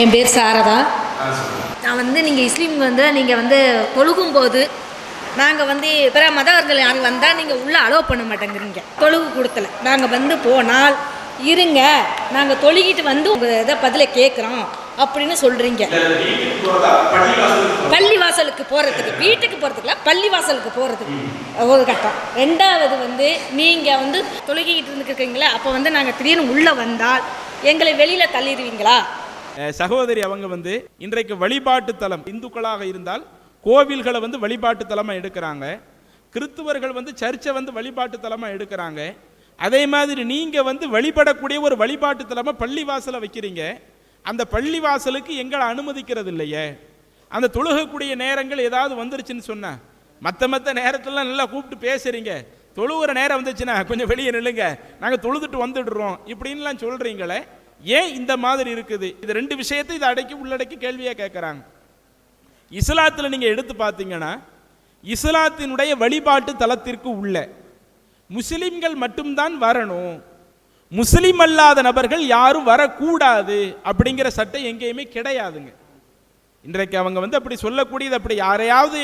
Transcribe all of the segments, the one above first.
என் பேர் சாரதா. நான் வந்து நீங்கள் இஸ்லீம் வந்து நீங்கள் வந்து தொழுகும்போது நாங்கள் வந்து பிற மதவர்கள் யாரும் வந்தால் நீங்கள் உள்ளே அலோவ் பண்ண மாட்டேங்கிறீங்க. தொழுகு கொடுத்தல. நாங்கள் வந்து போனால் இருங்க நாங்கள் தொழுகிட்டு வந்து உங்கள் இதை பதிலை கேட்குறோம் அப்படின்னு சொல்கிறீங்க? பள்ளி வாசலுக்கு போகிறதுக்கு வீட்டுக்கு போகிறதுக்குல பள்ளி வாசலுக்கு போகிறதுக்கு ஒரு கட்டம். ரெண்டாவது வந்து நீங்கள் வந்து தொழுகிட்டு இருந்துருக்கீங்களா அப்போ வந்து நாங்கள் திடீர்னு உள்ளே வந்தால் எங்களை வெளியில் தள்ளிடுவீங்களா? சகோதரி அவங்க வந்து இன்றைக்கு வழிபாட்டு தலம் இந்துக்களாக இருந்தால் கோவில்களை வந்து வழிபாட்டு தலமாக எடுக்கிறாங்க. கிறித்துவர்கள் வந்து சர்ச்சை வந்து வழிபாட்டு தலமாக எடுக்கிறாங்க. அதே மாதிரி நீங்கள் வந்து வழிபடக்கூடிய ஒரு வழிபாட்டு தலமாக பள்ளிவாசலை வைக்கிறீங்க. அந்த பள்ளிவாசலுக்கு எங்களை அனுமதிக்கிறது இல்லையே. அந்த தொழுகக்கூடிய நேரங்கள் ஏதாவது வந்துருச்சுன்னு சொன்னேன் மற்ற மற்ற நேரத்துலலாம் நல்லா கூப்பிட்டு பேசுறீங்க. தொழுகிற நேரம் வந்துச்சுன்னா கொஞ்சம் வெளியே நில்லுங்க. நாங்கள் தொழுதுட்டு வந்துடுறோம். இப்படின்லாம் சொல்கிறீங்களே ஏன் இந்த மாதிரி இருக்குது? இது ரெண்டு விஷயத்தை இதை அடக்கி உள்ளடக்கி கேள்வியாக கேட்குறாங்க இஸ்லாத்தில் நீங்கள் எடுத்து பார்த்தீங்கன்னா இஸ்லாத்தினுடைய வழிபாட்டு தலத்திற்கு உள்ள முஸ்லிம்கள் மட்டும்தான் வரணும். முஸ்லீம் அல்லாத நபர்கள் யாரும் வரக்கூடாது அப்படிங்கிற சட்டம் எங்கேயுமே கிடையாதுங்க. இன்றைக்கு அவங்க வந்து அப்படி சொல்லக்கூடியது அப்படி யாரையாவது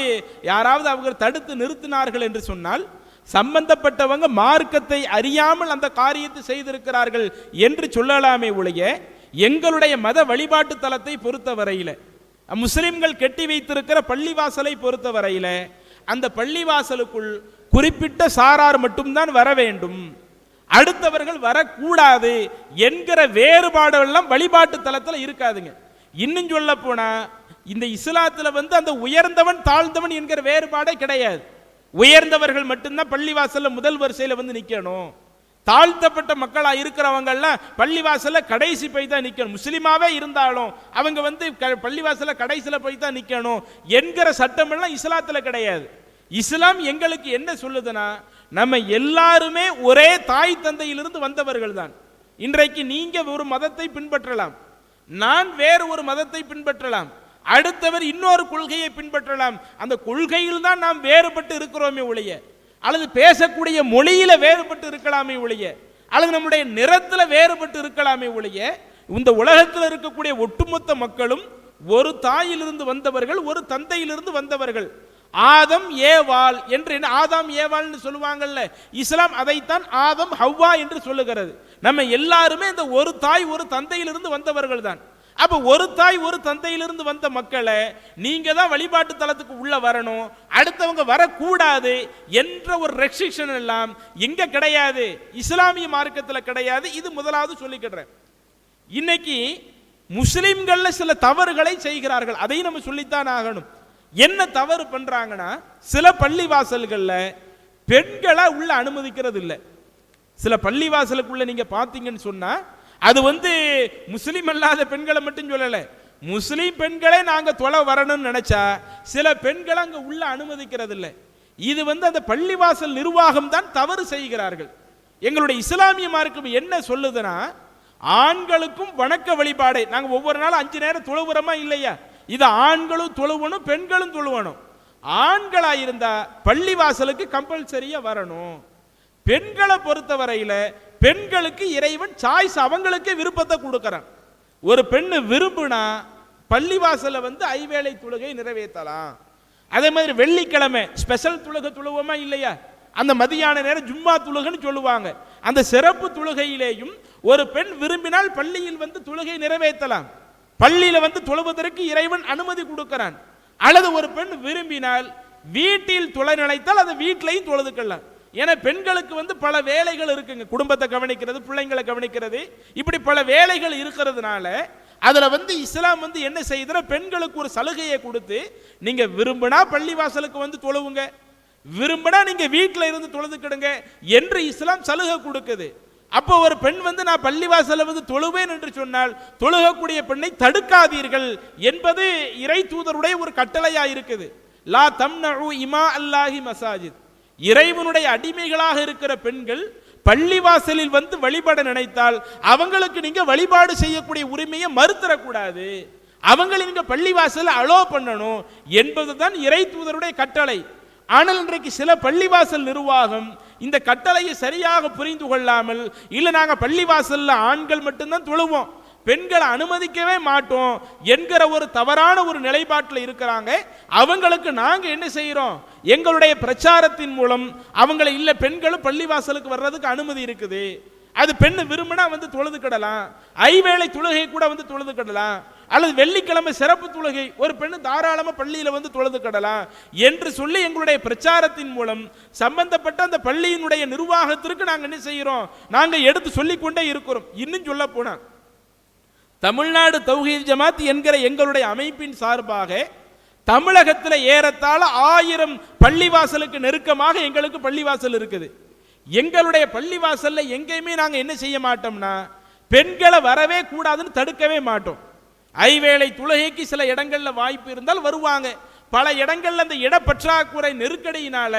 யாராவது அவங்க தடுத்து நிறுத்தினார்கள் என்று சொன்னால் சம்பந்தப்பட்டவங்க மார்க்கத்தை அறியாமல் அந்த காரியத்தை செய்திருக்கிறார்கள் என்று சொல்லலாமே ஒழிய எங்களுடைய மத வழிபாட்டு தலத்தை பொறுத்தவரையில் முஸ்லிம்கள் கெட்டி வைத்திருக்கிற பள்ளிவாசலை பொறுத்தவரையில் அந்த பள்ளிவாசலுக்குள் குறிப்பிட்ட சாரார் மட்டும்தான் வர வேண்டும். அடுத்தவர்கள் வரக்கூடாது என்கிற வேறுபாடெல்லாம் வழிபாட்டு தளத்தில் இருக்காதுங்க. இன்னும் சொல்ல போனா இந்த இஸ்லாத்துல வந்து அந்த உயர்ந்தவன் தாழ்ந்தவன் என்கிற வேறுபாடே கிடையாது. உயர்ந்தவர்கள் மட்டும்தான் பள்ளிவாசல்ல முதல் வரிசையில் வந்து நிற்கணும் தாழ்த்தப்பட்ட மக்களாக இருக்கிறவங்கெல்லாம் பள்ளிவாசலில் கடைசி போய் தான் நிற்கணும் முஸ்லீமாகவே இருந்தாலும் அவங்க வந்து க- பள்ளிவாசல்ல கடைசியில் போய் தான் நிற்கணும் என்கிற சட்டமெல்லாம் இஸ்லாத்தில் கிடையாது. இஸ்லாம் எங்களுக்கு என்ன சொல்லுதுன்னா நம்ம எல்லாருமே ஒரே தாய் தந்தையிலிருந்து வந்தவர்கள் தான். இன்றைக்கு நீங்கள் ஒரு மதத்தை பின்பற்றலாம். நான் வேறு ஒரு மதத்தை பின்பற்றலாம். அடுத்தவர் இன்னொரு கொள்கையை பின்பற்றலாம். அந்த கொள்கையில் தான் நாம் வேறுபட்டு இருக்கிறோமே ஒழிய அல்லது பேசக்கூடிய மொழியில வேறுபட்டு இருக்கலாமே ஒழிய அல்லது நம்முடைய நிறத்தில் வேறுபட்டு இருக்கலாமே ஒழிய இந்த உலகத்தில் இருக்கக்கூடிய ஒட்டுமொத்த மக்களும் ஒரு தாயிலிருந்து வந்தவர்கள் ஒரு தந்தையிலிருந்து வந்தவர்கள். ஆதம் ஏவாள் என்று என்ன ஆதாம் ஏவாள்னு சொல்லுவாங்கல்ல இஸ்லாம் அதைத்தான் ஆதம் ஹவ்வா என்று சொல்லுகிறது. நம்ம எல்லாருமே இந்த ஒரு தாய் ஒரு தந்தையிலிருந்து வந்தவர்கள் தான். அப்போ ஒரு தாய் ஒரு தந்தையிலிருந்து வந்த மக்களை நீங்கள் தான் வழிபாட்டு தளத்துக்கு உள்ளே வரணும். அடுத்தவங்க வரக்கூடாது என்ற ஒரு ரெஸ்ட்ரிக்ஷன் எல்லாம் எங்கே கிடையாது? இஸ்லாமிய மார்க்கத்தில் கிடையாது. இது முதலாவது சொல்லிக்கிடுறேன். இன்னைக்கு முஸ்லீம்களில் சில தவறுகளை செய்கிறார்கள். அதையும் நம்ம சொல்லித்தான் ஆகணும். என்ன தவறு பண்ணுறாங்கன்னா சில பள்ளிவாசல்களில் பெண்களை உள்ள அனுமதிக்கிறது இல்லை சில பள்ளிவாசலுக்குள்ளே நீங்கள் பார்த்தீங்கன்னு சொன்னா அது வந்து முஸ்லீம் அல்லாத பெண்களை மட்டும் சொல்லலை. முஸ்லீம் பெண்களே நாங்கள் தொலை வரணும்னு நினச்சா சில பெண்களை அங்கே உள்ள அனுமதிக்கிறது இல்லை இது வந்து அந்த பள்ளிவாசல் நிர்வாகம் தான் தவறு செய்கிறார்கள். எங்களுடைய இஸ்லாமிய மார்க்கம் என்ன சொல்லுதுன்னா ஆண்களுக்கும் வணக்க வழிபாடு. நாங்கள் ஒவ்வொரு நாளும் அஞ்சு நேரம் தொழுவுறோமா இல்லையா? இது ஆண்களும் தொழுவணும் பெண்களும் தொழுவணும். ஆண்களாக இருந்தால் பள்ளிவாசலுக்கு கம்பல்சரியாக வரணும். பெண்களை பொறுத்தவரையில பெண்களுக்கு இறைவன் சாய்ஸ் அவங்களுக்கே விருப்பத்தை கொடுக்குறான். ஒரு பெண்ணு விரும்புனா பள்ளிவாசலில் வந்து ஐவேளை தொழுகை நிறைவேற்றலாம். அதே மாதிரி வெள்ளிக்கிழமை ஸ்பெஷல் தொழுகை துழுவோமா இல்லையா? அந்த மதியான நேரம் ஜும்மா தொழுகைன்னு சொல்லுவாங்க. அந்த சிறப்பு தொழுகையிலேயும் ஒரு பெண் விரும்பினால் பள்ளியில் வந்து தொழுகை நிறைவேற்றலாம். பள்ளியில் வந்து தொழுவதற்கு இறைவன் அனுமதி கொடுக்கிறான். அல்லது ஒரு பெண் விரும்பினால் வீட்டில் துளை நினைத்தால் அதை வீட்டிலையும் தொழுதுக்கலாம். ஏன்னா பெண்களுக்கு வந்து பல வேலைகள் இருக்குங்க. குடும்பத்தை கவனிக்கிறது பிள்ளைங்களை கவனிக்கிறது. இப்படி பல வேலைகள் இருக்கிறதுனால அதில் வந்து இஸ்லாம் வந்து என்ன செய்யுதுன்னா பெண்களுக்கு ஒரு சலுகையை கொடுத்து நீங்கள் விரும்பினா பள்ளிவாசலுக்கு வந்து தொழுவுங்க. விரும்பினா நீங்கள் வீட்டில் இருந்து தொழுதுக்கிடுங்க. என்று இஸ்லாம் சலுகை கொடுக்குது. அப்போ ஒரு பெண் வந்து நான் பள்ளிவாசல்ல வந்து தொழுவேன் என்று சொன்னால் தொழுகக்கூடிய பெண்ணை தடுக்காதீர்கள் என்பது இறை தூதருடைய ஒரு கட்டளையாக இருக்குது. லா தம்னஉ இமா அல்லாஹி மசாஜித். இறைவனுடைய அடிமைகளாக இருக்கிற பெண்கள் பள்ளிவாசலில் வந்து வழிபட நினைத்தால் அவங்களுக்கு நீங்க வழிபாடு செய்யக்கூடிய உரிமையை மறுத்தரக்கூடாது அவங்களை நீங்க பள்ளிவாசல அலோ பண்ணணும் என்பதுதான் இறை தூதருடைய கட்டளை. ஆனால் இன்றைக்கு சில பள்ளிவாசல் நிர்வாகம் இந்த கட்டளையை சரியாக புரிந்து கொள்ளாமல் இல்ல நாங்க பள்ளிவாசல்ல ஆண்கள் மட்டும்தான் தொழுவோம். பெண்களை அனுமதிக்கவே மாட்டோம் என்கிற ஒரு தவறான ஒரு நிலைப்பாட்டில் இருக்கிறாங்க. அவங்களுக்கு நாங்கள் என்ன செய்கிறோம் எங்களுடைய பிரச்சாரத்தின் மூலம் அவங்களை இல்லை பெண்களும் பள்ளிவாசலுக்கு வர்றதுக்கு அனுமதி இருக்குது. அது பெண்ணு விரும்பினா வந்து தொழுதுக்கிடலாம் ஐவேளை தொழுகை கூட வந்து தொழுதுக்கிடலாம் அல்லது வெள்ளிக்கிழமை சிறப்பு தொழுகை ஒரு பெண்ணு தாராளமாக பள்ளியில் வந்து தொழுதுக்கிடலாம் என்று சொல்லி எங்களுடைய பிரச்சாரத்தின் மூலம் சம்பந்தப்பட்ட அந்த பள்ளியினுடைய நிர்வாகத்திற்கு நாங்கள் என்ன செய்கிறோம் நாங்கள் எடுத்து சொல்லிக்கொண்டே இருக்கிறோம். இன்னும் சொல்ல போனால் தமிழ்நாடு தௌஹீத் ஜமாத் என்கிற எங்களுடைய அமைப்பின் சார்பாக தமிழகத்தில் ஏறத்தாழ ஆயிரம் பள்ளிவாசலுக்கு நெருக்கமாக எங்களுக்கு பள்ளிவாசல் இருக்குது. எங்களுடைய பள்ளிவாசல்ல எங்கேயுமே நாங்கள் என்ன செய்ய மாட்டோம்னா பெண்களை வரவே கூடாதுன்னு தடுக்கவே மாட்டோம். ஐவேளை துலகைக்கு சில இடங்களில் வாய்ப்பு இருந்தால் வருவாங்க. பல இடங்கள்ல அந்த இடப்பற்றாக்குறை நெருக்கடியினால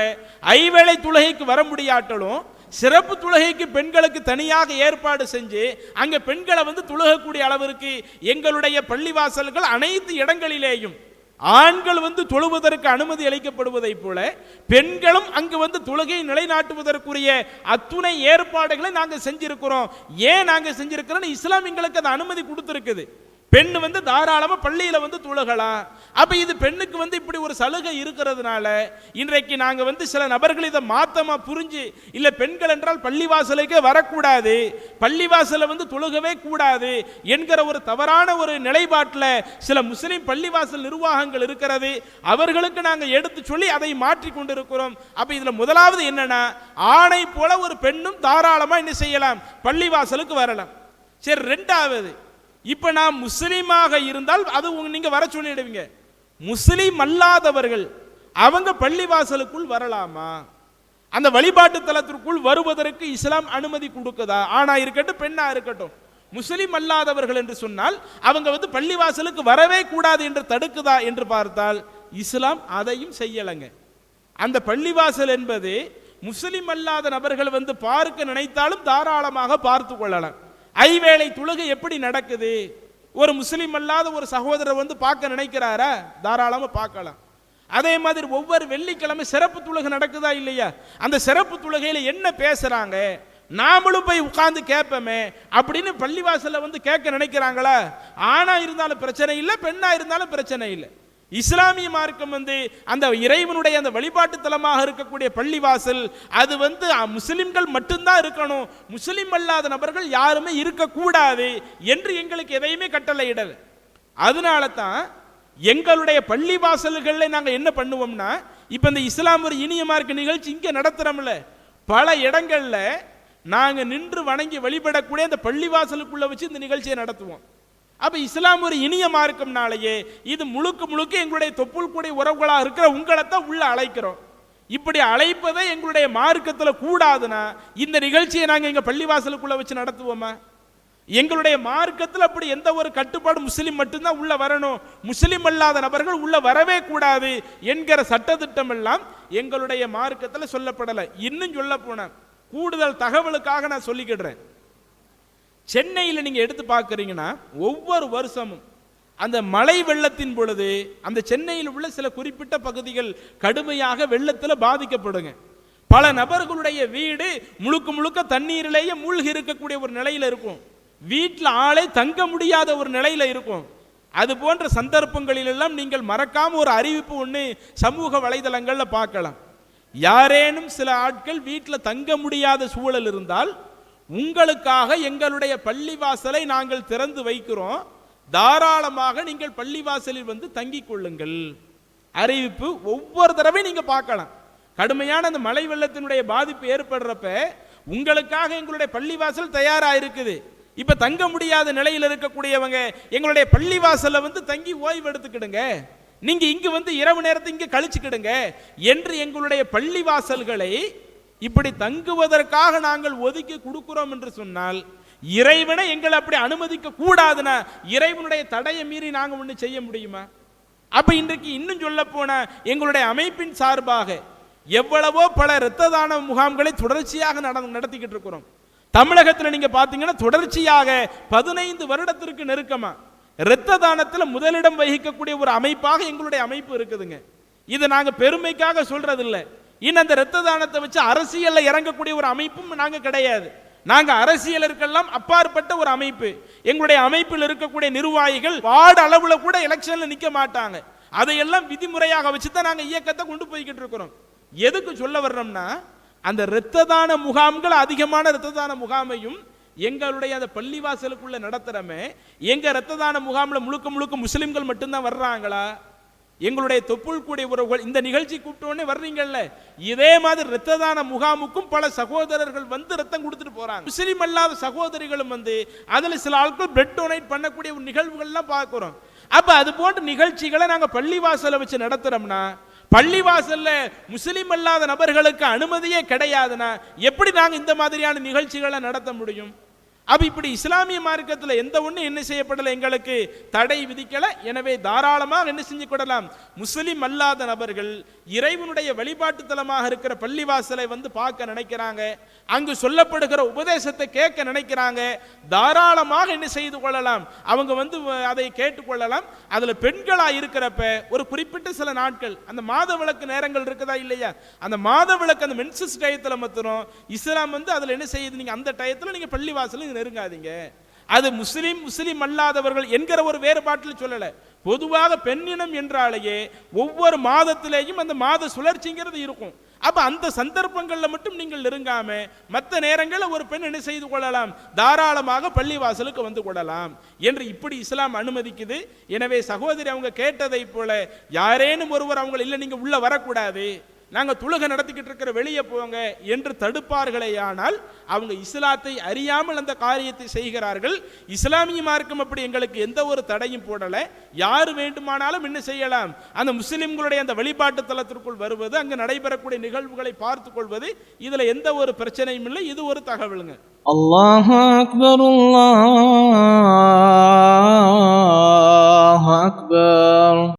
ஐவேளை துலகைக்கு வர முடியாட்டலும் சிறப்பு துலகைக்கு பெண்களுக்கு தனியாக ஏற்பாடு செஞ்சு அங்கே பெண்களை வந்து துலகக்கூடிய அளவிற்கு எங்களுடைய பள்ளிவாசல்கள் அனைத்து இடங்களிலேயும். ஆண்கள் வந்து தொழுவதற்கு அனுமதி அளிக்கப்படுவதைப் போல பெண்களும் அங்கு வந்து தொழுகையை நிலைநாட்டுவதற்குரிய அத்துணை ஏற்பாடுகளை நாங்கள் செஞ்சிருக்கிறோம். ஏன் நாங்கள் செஞ்சிருக்கிறோம் இஸ்லாம் எங்களுக்கு அந்த அனுமதி கொடுத்துருக்குது. பெண் வந்து தாராளமாக பள்ளியில் வந்து துழுகலாம் அப்போ இது பெண்ணுக்கு வந்து இப்படி ஒரு சலுகை இருக்கிறதுனால இன்றைக்கு நாங்கள் வந்து சில நபர்கள் இதை மாத்தமாக புரிஞ்சு இல்லை பெண்கள் என்றால் பள்ளிவாசலுக்கே வரக்கூடாது. பள்ளிவாசலை வந்து தொழுகவே கூடாது என்கிற ஒரு தவறான ஒரு நிலைப்பாட்டில் சில முஸ்லீம் பள்ளிவாசல் நிர்வாகங்கள் இருக்கிறது. அவர்களுக்கு நாங்கள் எடுத்து சொல்லி அதை மாற்றி கொண்டிருக்கிறோம். அப்போ இதில் முதலாவது என்னன்னா ஆணை போல ஒரு பெண்ணும் தாராளமாக என்ன செய்யலாம்? பள்ளிவாசலுக்கு வரலாம். சரி ரெண்டாவது இப்போ நான் முஸ்லீமாக இருந்தால் அது நீங்கள் வர சொல்லிடுவீங்க. முஸ்லீம் அல்லாதவர்கள் அவங்க பள்ளிவாசலுக்குள் வரலாமா? அந்த வழிபாட்டு தலத்திற்குள் வருவதற்கு இஸ்லாம் அனுமதி கொடுக்குதா? ஆணா இருக்கட்டும் பெண்ணா இருக்கட்டும். முஸ்லீம் அல்லாதவர்கள் என்று சொன்னால் அவங்க வந்து பள்ளிவாசலுக்கு வரவே கூடாது என்று தடுக்குதா என்று பார்த்தால் இஸ்லாம் அதையும் செய்யலைங்க. அந்த பள்ளிவாசல் என்பது முஸ்லீம் அல்லாத நபர்கள் வந்து பார்க்க நினைத்தாலும் தாராளமாக பார்த்து கொள்ளலாம். ஐவேளை தொழுகை எப்படி நடக்குது? ஒரு முஸ்லீம் அல்லாத ஒரு சகோதரர் வந்து பார்க்க நினைக்கிறாரா? தாராளமாக பார்க்கலாம். அதே மாதிரி ஒவ்வொரு வெள்ளிக்கிழமை சிறப்பு தொழுகை நடக்குதா இல்லையா? அந்த சிறப்பு தொழுகையில என்ன பேசுறாங்க? நாமளும் போய் உட்கார்ந்து கேட்போமே அப்படின்னு பள்ளிவாசலில் வந்து கேட்க நினைக்கிறாங்களா? ஆணா இருந்தாலும் பிரச்சனை இல்லை பெண்ணா இருந்தாலும் பிரச்சனை இல்லை. இஸ்லாமிய மார்க்கம் வந்து அந்த இறைவனுடைய அந்த வழிபாட்டு தலமாக இருக்கக்கூடிய பள்ளிவாசல் அது வந்து முஸ்லிம்கள் மட்டும்தான் இருக்கணும். முஸ்லிம் அல்லாத நபர்கள் யாருமே இருக்கக்கூடாது என்று எங்களுக்கு எதையுமே கட்டளையிடல் அதனால தான் எங்களுடைய பள்ளி வாசல்களில் நாங்கள் என்ன பண்ணுவோம்னா இப்போ இந்த இஸ்லாம் ஒரு இனிய மார்க்க நிகழ்ச்சி இங்கே நடத்துகிறோம்ல பல இடங்களில் நாங்கள் நின்று வணங்கி வழிபடக்கூடிய அந்த பள்ளி வாசலுக்குள்ளே வச்சு இந்த நிகழ்ச்சியை நடத்துவோம். அப்ப இஸ்லாம் ஒரு இனிய மார்க்கம்னாலேயே இது முழுக்க முழுக்க எங்களுடைய தொப்புள் கூடிய உறவுகளாக இருக்கிற உங்களை தான் உள்ள அழைக்கிறோம். இப்படி அழைப்பதை எங்களுடைய மார்க்கத்தில் கூடாதுன்னா இந்த நிகழ்ச்சியை நாங்கள் எங்கள் பள்ளிவாசலுக்குள்ள வச்சு நடத்துவோமா? எங்களுடைய மார்க்கத்தில் அப்படி எந்த ஒரு கட்டுப்பாடு முஸ்லீம் மட்டும்தான் உள்ள வரணும். முஸ்லீம் அல்லாத நபர்கள் உள்ள வரவே கூடாது என்கிற சட்டத்திட்டம் எல்லாம் எங்களுடைய மார்க்கத்தில் சொல்லப்படலை. இன்னும் சொல்ல போன கூடுதல் தகவலுக்காக நான் சொல்லிக்கிடுறேன். சென்னையில் நீங்கள் எடுத்து பார்க்குறீங்கன்னா ஒவ்வொரு வருஷமும் அந்த மழை வெள்ளத்தின் பொழுது அந்த சென்னையில் உள்ள சில குறிப்பிட்ட பகுதிகள் கடுமையாக வெள்ளத்தில் பாதிக்கப்படுங்க. பல நபர்களுடைய வீடு முழுக்க முழுக்க தண்ணீரிலேயே மூழ்கி இருக்கக்கூடிய ஒரு நிலையில் இருக்கும். வீட்டில் ஆளே தங்க முடியாத ஒரு நிலையில் இருக்கும். அது போன்ற சந்தர்ப்பங்களிலெல்லாம் நீங்கள் மறக்காமல் ஒரு அறிவிப்பு ஒன்று சமூக வலைதளங்களில் பார்க்கலாம். யாரேனும் சில ஆட்கள் வீட்டில் தங்க முடியாத சூழல் இருந்தால் உங்களுக்காக எங்களுடைய பள்ளிவாசலை நாங்கள் திறந்து வைக்கிறோம். தாராளமாக நீங்கள் பள்ளிவாசலில் வந்து தங்கிக் கொள்ளுங்கள். அறிவிப்பு ஒவ்வொரு தடவையும் நீங்கள் பார்க்கலாம். கடுமையான அந்த மழை வெள்ளத்தினுடைய பாதிப்பு ஏற்படுறப்ப உங்களுக்காக எங்களுடைய பள்ளிவாசல் தயாராக இருக்குது இப்போ தங்க முடியாத நிலையில் இருக்கக்கூடியவங்க எங்களுடைய பள்ளிவாசலில் வந்து தங்கி ஓய்வு எடுத்துக்கிடுங்க. நீங்கள் இங்கே வந்து இரவு நேரத்தை இங்கே கழிச்சுக்கிடுங்க. என்று எங்களுடைய பள்ளிவாசல்களை இப்படி தங்குவதற்காக நாங்கள் ஒதுக்கி கொடுக்கிறோம் என்று சொன்னால் இறைவனை எங்களை அப்படி அனுமதிக்க கூடாதுன்னா இறைவனுடைய தடையை மீறி நாங்கள் ஒன்று செய்ய முடியுமா? அப்ப இன்றைக்கு இன்னும் சொல்ல போன எங்களுடைய அமைப்பின் சார்பாக எவ்வளவோ பல இரத்த தான முகாம்களை தொடர்ச்சியாக நட- நடத்திக்கிட்டு இருக்கிறோம். தமிழகத்தில் நீங்க பாத்தீங்கன்னா தொடர்ச்சியாக பதினைந்து வருடத்திற்கு நெருக்கமா இரத்த தானத்தில் முதலிடம் வகிக்கக்கூடிய ஒரு அமைப்பாக எங்களுடைய அமைப்பு இருக்குதுங்க. இதை நாங்கள் பெருமைக்காக சொல்றதில்லை. இன்னும் அந்த இரத்த தானத்தை வச்சு அரசியலில் இறங்கக்கூடிய ஒரு அமைப்பும் நாங்கள் கிடையாது. நாங்கள் அரசியலருக்கெல்லாம் அப்பாற்பட்ட ஒரு அமைப்பு. எங்களுடைய அமைப்பில் இருக்கக்கூடிய நிர்வாகிகள் வார்டு அளவில் கூட எலெக்ஷனில் நிற்க மாட்டாங்க. அதையெல்லாம் விதிமுறையாக வச்சு தான் நாங்கள் இயக்கத்தை கொண்டு போய்கிட்டு இருக்கிறோம். எதுக்கு சொல்ல வர்றோம்னா அந்த இரத்த தான முகாம்கள் அதிகமான இரத்த தான முகாமையும் எங்களுடைய அந்த பள்ளிவாசலுக்குள்ள நடத்துறமே எங்க இரத்த தான முகாமில் முழுக்க முழுக்க முஸ்லிம்கள் மட்டும்தான் வர்றாங்களா? எங்களுடைய தொப்புள் கூடிய உறவுகள் இந்த நிகழ்ச்சி கூப்பிட்டோன்னே வர்றீங்கல்ல? இதே மாதிரி இரத்த தான முகாமுக்கும் பல சகோதரர்கள் வந்து ரத்தம் கொடுத்துட்டு போறாங்க. முஸ்லீம் அல்லாத சகோதரிகளும் வந்து அதில் சில ஆட்கள் பிளட் டொனேட் பண்ணக்கூடிய ஒரு நிகழ்வுகள்லாம் பார்க்குறோம். அப்போ அது போன்ற நிகழ்ச்சிகளை நாங்கள் பள்ளிவாசலை வச்சு நடத்துகிறோம்னா பள்ளிவாசல்ல முஸ்லீம் அல்லாத நபர்களுக்கு அனுமதியே கிடையாதுன்னா எப்படி நாங்கள் இந்த மாதிரியான நிகழ்ச்சிகளை நடத்த முடியும்? அப்போ இப்படி இஸ்லாமிய மார்க்கத்தில் எந்த ஒன்றும் என்ன செய்யப்படலை எங்களுக்கு? தடை விதிக்கலை. எனவே தாராளமாக என்ன செஞ்சு கொள்ளலாம்? முஸ்லீம் அல்லாத நபர்கள் இறைவனுடைய வழிபாட்டு தலமாக இருக்கிற பள்ளிவாசலை வந்து பார்க்க நினைக்கிறாங்க. அங்கு சொல்லப்படுகிற உபதேசத்தை கேட்க நினைக்கிறாங்க. தாராளமாக என்ன செய்து கொள்ளலாம்? அவங்க வந்து அதை கேட்டுக்கொள்ளலாம் அதில் பெண்களாக இருக்கிறப்ப ஒரு குறிப்பிட்ட சில நாட்கள் அந்த மாத விளக்கு நேரங்கள் இருக்குதா இல்லையா? அந்த மாத விளக்கு அந்த மென்சஸ் டயத்தில் மத்திரம் இஸ்லாம் வந்து அதில் என்ன செய்யுது? நீங்கள் அந்த டயத்துல நீங்க நெருங்காதீங்க. அது முஸ்லீம் முஸ்லீம் அல்லாதவர்கள் என்கிற ஒரு வேறுபாட்டில் சொல்லலை. பொதுவாக பெண்ணினம் என்றாலேயே ஒவ்வொரு மாதத்திலேயும் அந்த மாத சுழற்சிங்கிறது இருக்கும். அப்ப அந்த சந்தர்ப்பங்களில் மட்டும் நீங்கள் நெருங்காம மற்ற நேரங்களில் ஒரு பெண் என்ன செய்து கொள்ளலாம்? தாராளமாக பள்ளிவாசலுக்கு வந்து கொள்ளலாம் என்று இப்படி இஸ்லாம் அனுமதிக்குது. எனவே சகோதரி அவங்க கேட்டதை போல யாரேனும் ஒருவர் அவங்க இல்லை நீங்க உள்ள வரக்கூடாது. நாங்கள் துலக நடத்திக்கிட்டு இருக்கிற வெளியே போங்க என்று தடுப்பார்களே ஆனால் அவங்க இஸ்லாத்தை அறியாமல் அந்த காரியத்தை செய்கிறார்கள். இஸ்லாமிய மார்க்கம் அப்படி எங்களுக்கு எந்த ஒரு தடையும் போடலை. யார் வேண்டுமானாலும் என்ன செய்யலாம்? அந்த முஸ்லிம்களுடைய அந்த வழிபாட்டு தளத்திற்குள் வருவது அங்கு நடைபெறக்கூடிய நிகழ்வுகளை பார்த்து கொள்வது இதில் எந்த ஒரு பிரச்சனையும் இல்லை. இது ஒரு தகவலுங்க. அல்லாஹ் அக்பர் அல்லாஹ் அக்பர்.